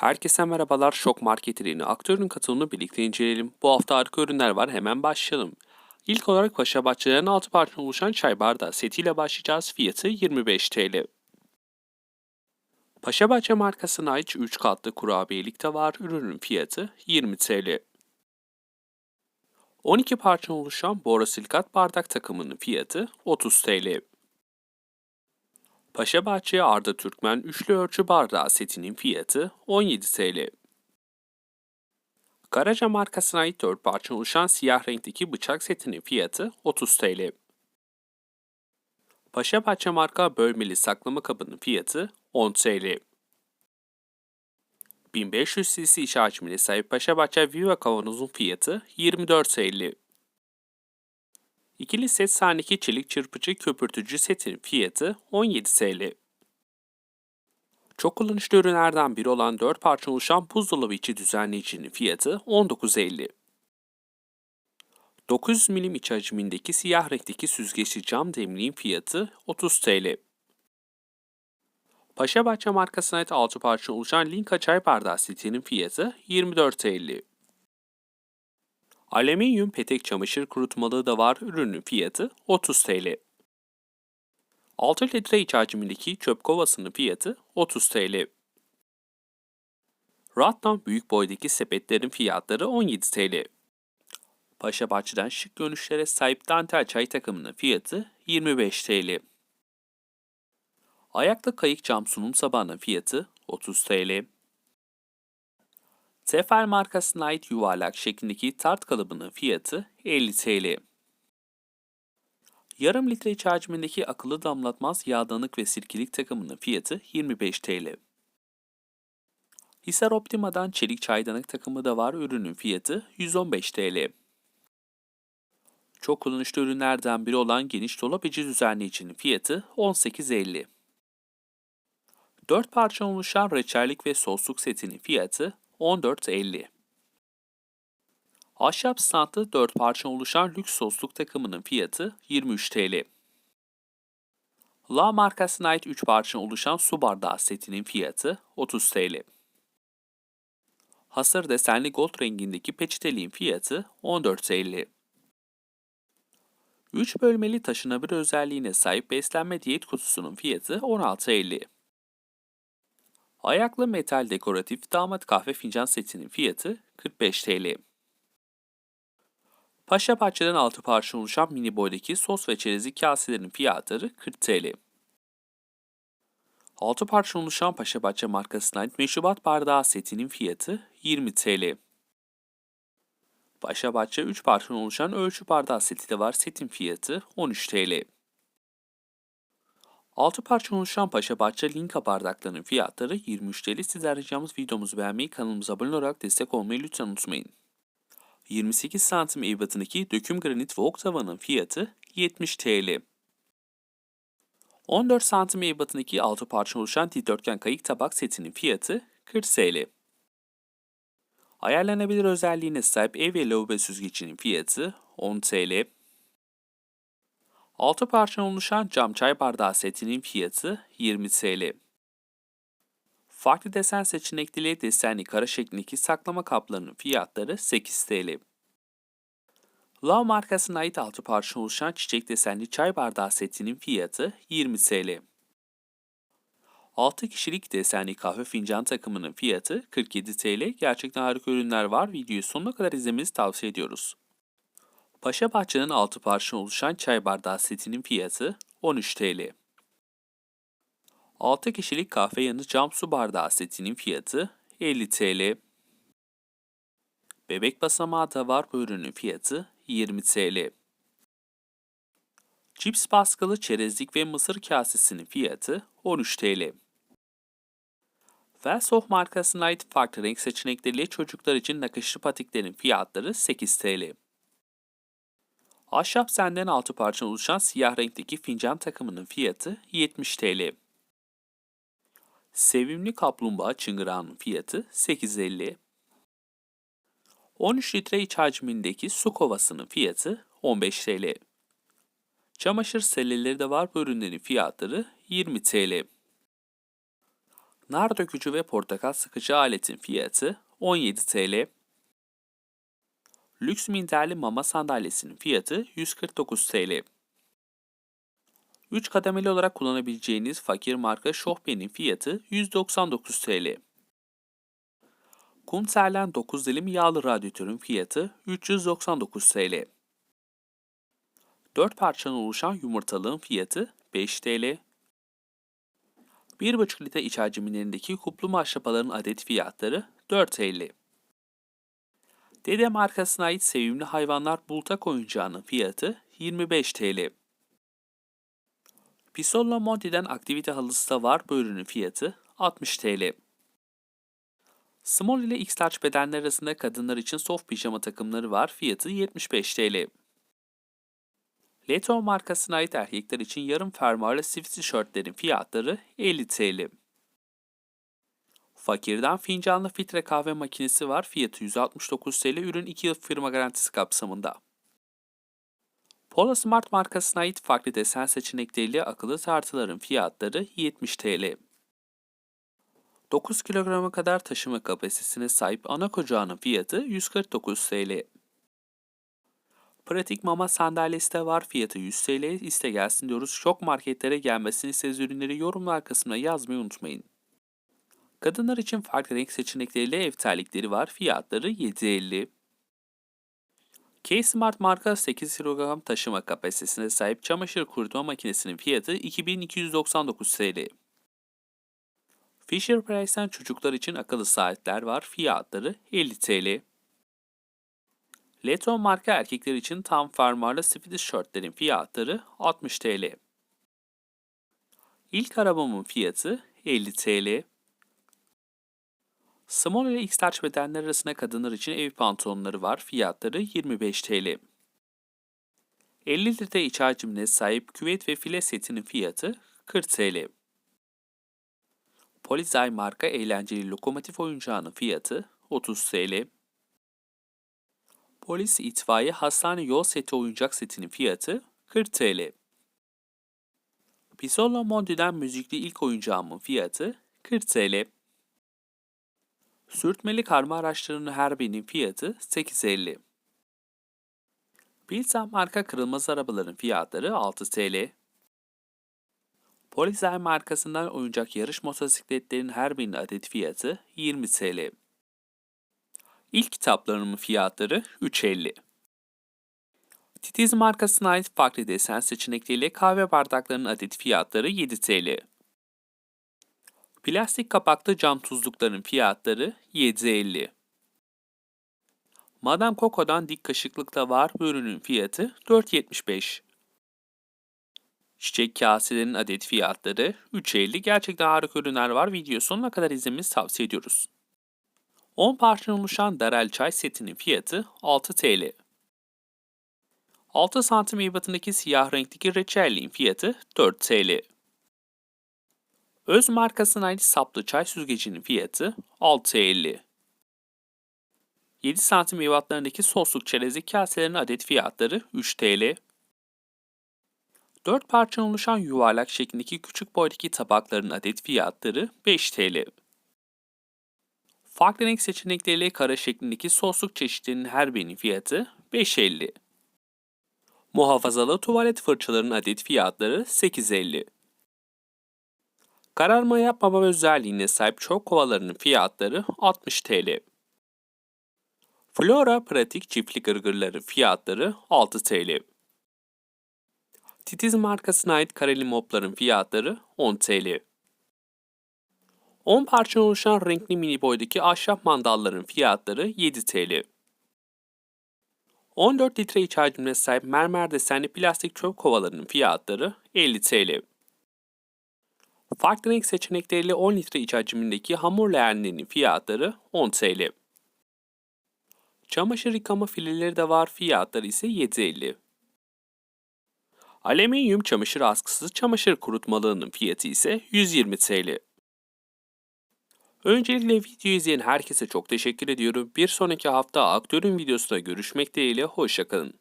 Herkese merhabalar. Şok marketlerini aktörün katılımını birlikte inceleyelim. Bu hafta harika ürünler var. Hemen başlayalım. İlk olarak Paşa Bahçeler'in 6 parçadan oluşan çay bardağı setiyle başlayacağız. Fiyatı 25 TL. Paşa Bahçe markasına ait 3 katlı kurabiyelik de var. Ürünün fiyatı 20 TL. 12 parçadan oluşan borosilikat bardak takımının fiyatı 30 TL. Paşabahçe Arda Türkmen üçlü ölçü bardağı setinin fiyatı 17 TL. Karaca markasına ait 4 parça oluşan siyah renkteki bıçak setinin fiyatı 30 TL. Paşabahçe marka bölmeli saklama kabının fiyatı 10 TL. 1500 cc iç hacmine sahip Paşabahçe Viva kavanozun fiyatı 24 TL. İkili set sahneki çelik çırpıcı köpürtücü setin fiyatı 17 TL. Çok kullanışlı ürünlerden biri olan 4 parça oluşan buzdolabı içi düzenleyicinin fiyatı 19.50. 900 milim iç hacmindeki siyah renkteki süzgeçli cam demliğin fiyatı 30 TL. Paşabahçe markasına ait 6 parça oluşan Linka çay bardağı setinin fiyatı 24 TL. Alüminyum petek çamaşır kurutmalığı da var. Ürünün fiyatı 30 TL. 6 litre iç hacmindeki çöp kovasının fiyatı 30 TL. Rattan büyük boydaki sepetlerin fiyatları 17 TL. Paşa Bahçe'den şık görünüşlere sahip dantel çay takımının fiyatı 25 TL. Ayaklı kayık cam sunum sabahının fiyatı 30 TL. Sefer markasına ait yuvarlak şeklindeki tart kalıbının fiyatı 50 TL. Yarım litre iç hacmindeki akıllı damlatmaz yağdanık ve sirkelik takımının fiyatı 25 TL. Hisar Optima'dan çelik çaydanık takımı da var. Ürünün fiyatı 115 TL. Çok kullanışlı ürünlerden biri olan geniş dolap içi düzenleyicinin fiyatı 18.50. 4 parça oluşan reçellik ve sosluk setinin fiyatı 14.50. Ahşap standı 4 parça oluşan lüks sosluk takımının fiyatı 23 TL. La markasına ait 3 parça oluşan su bardağı setinin fiyatı 30 TL. Hasır desenli gold rengindeki peçeteliğin fiyatı 14.50. 3 bölmeli taşınabilir özelliğine sahip beslenme diyet kutusunun fiyatı 16.50. Ayaklı metal dekoratif damat kahve fincan setinin fiyatı 45 TL. Paşa Bahçe'den 6 parça oluşan mini boydaki sos ve çerezlik kaselerin fiyatları 40 TL. 6 parça oluşan Paşa Bahçe markasına ait meşrubat bardağı setinin fiyatı 20 TL. Paşa Bahçe 3 parça oluşan ölçü bardağı seti de var. Setin fiyatı 13 TL. 6 parça oluşan Paşa Bahçe Linka bardaklarının fiyatları 23 TL. Sizler ricamız videomuzu beğenmeyi, kanalımıza abone olarak destek olmayı lütfen unutmayın. 28 santim ebatındaki döküm granit ve oktavanın fiyatı 70 TL. 14 santim ebatındaki 6 parça oluşan dikdörtgen kayık tabak setinin fiyatı 40 TL. Ayarlanabilir özelliğine sahip ev ve lavabo süzgecinin fiyatı 10 TL. 6 parça oluşan cam çay bardağı setinin fiyatı 20 TL. Farklı desen seçenekli desenli kara şeklindeki saklama kaplarının fiyatları 8 TL. Love markasına ait 6 parça oluşan çiçek desenli çay bardağı setinin fiyatı 20 TL. 6 kişilik desenli kahve fincan takımının fiyatı 47 TL. Gerçekten harika ürünler var. Videoyu sonuna kadar izlemenizi tavsiye ediyoruz. Paşa Bahçe'nin 6 parça oluşan çay bardağı setinin fiyatı 13 TL. 6 kişilik kahve yanı cam su bardağı setinin fiyatı 50 TL. Bebek basamağı da var bu ürünün fiyatı 20 TL. Cips baskılı çerezlik ve mısır kasesinin fiyatı 13 TL. Velsoft markasına ait farklı renk seçenekleriyle çocuklar için nakışlı patiklerin fiyatları 8 TL. Ahşap senden 6 parça oluşan siyah renkteki fincan takımının fiyatı 70 TL. Sevimli kaplumbağa çıngırağının fiyatı 8.50. 13 litre iç hacmindeki su kovasının fiyatı 15 TL. Çamaşır selleleri de var bu ürünlerin fiyatları 20 TL. Nar dökücü ve portakal sıkıcı aletin fiyatı 17 TL. Lüks minderli mama sandalyesinin fiyatı 149 TL. 3 kademeli olarak kullanabileceğiniz fakir marka Şohbe'nin fiyatı 199 TL. Kumterlen 9 dilim yağlı radyatörün fiyatı 399 TL. 4 parçadan oluşan yumurtalığın fiyatı 5 TL. 1,5 litre iç hacimlerindeki kuplu maşrapaların adet fiyatları 4.50. Dede markasına ait sevimli hayvanlar bultak oyuncağının fiyatı 25 TL. Pisolla Monti'den aktivite halısı da var bu ürünün fiyatı 60 TL. Small ile X-Large bedenler arasında kadınlar için soft pijama takımları var fiyatı 75 TL. Leto markasına ait erkekler için yarım fermuarlı sivit tişörtlerin fiyatları 50 TL. Fakir'den fincanlı filtre kahve makinesi var. Fiyatı 169 TL. Ürün 2 yıl firma garantisi kapsamında. Polo Smart markasına ait farklı desen seçenekleriyle akıllı tartıların fiyatları 70 TL. 9 kilograma kadar taşıma kapasitesine sahip ana kocağının fiyatı 149 TL. Pratik mama sandalyesi de var. Fiyatı 100 TL. İste gelsin diyoruz. Şok marketlere gelmesini istediğiniz ürünleri yorumlar kısmına yazmayı unutmayın. Kadınlar için farklı renk seçenekleriyle ev terlikleri var. Fiyatları 7.50. K-Smart marka 8 kilogram taşıma kapasitesine sahip çamaşır kurutma makinesinin fiyatı 2299 TL. Fisher Price'ten çocuklar için akıllı saatler var. Fiyatları 50 TL. Leton marka erkekler için tam fermuarlı sivil tişörtlerin fiyatları 60 TL. İlk arabamın fiyatı 50 TL. Small ile X-Large bedenler arasında kadınlar için ev pantolonları var. Fiyatları 25 TL. 50 litre iç hacimine sahip küvet ve file setinin fiyatı 40 TL. Polizay marka eğlenceli lokomotif oyuncağının fiyatı 30 TL. Polis itfaiye hastane yol seti oyuncak setinin fiyatı 40 TL. Pisola Mondi'den müzikli ilk oyuncağımın fiyatı 40 TL. Sürtmeli karma araçlarının her birinin fiyatı 8.50. Pilsen marka kırılmaz arabaların fiyatları 6 TL. Polizer markasından oyuncak yarış motosikletlerin her birinin adet fiyatı 20 TL. İlk kitaplarımın fiyatları 3.50. Titiz markasına ait farklı desen seçenekleriyle kahve bardaklarının adet fiyatları 7 TL. Plastik kapaklı cam tuzlukların fiyatları 7.50. Madame Coco'dan dik kaşıklıkta var bu ürünün fiyatı 4.75. Çiçek kaselerin adet fiyatları 3.50. Gerçekten harika ürünler var. Video sonuna kadar izlemenizi tavsiye ediyoruz. 10 parçadan oluşan Darel çay setinin fiyatı 6 TL. 6 santim ebatındaki siyah renkteki reçelliğin fiyatı 4 TL. Öz markasına ait saplı çay süzgecinin fiyatı 6.50. 7 santim ebatlarındaki sosluk çerezlik kaselerin adet fiyatları 3 TL. 4 parçadan oluşan yuvarlak şeklindeki küçük boydaki tabakların adet fiyatları 5 TL. Farklı renk seçenekleriyle kara şeklindeki sosluk çeşitlerinin her birinin fiyatı 5.50. Muhafazalı tuvalet fırçalarının adet fiyatları 8.50. Kararma yapmama özelliğine sahip çok kovalarının fiyatları 60 TL. Flora pratik çiftlik gırgırları fiyatları 6 TL. Titiz markasına ait kareli mopların fiyatları 10 TL. 10 parça oluşan renkli mini boydaki ahşap mandalların fiyatları 7 TL. 14 litre iç hacmine sahip mermer desenli plastik çöp kovalarının fiyatları 50 TL. Farklı renk seçenekleriyle 10 litre iç hacmindeki hamur leğenlerinin fiyatları 10 TL. Çamaşır yıkama fileleri de var, fiyatları ise 7.50. Alüminyum çamaşır askısı çamaşır kurutmalığının fiyatı ise 120 TL. Öncelikle videoyu izleyen herkese çok teşekkür ediyorum. Bir sonraki hafta aktörün videosunda görüşmek dileğiyle hoşçakalın.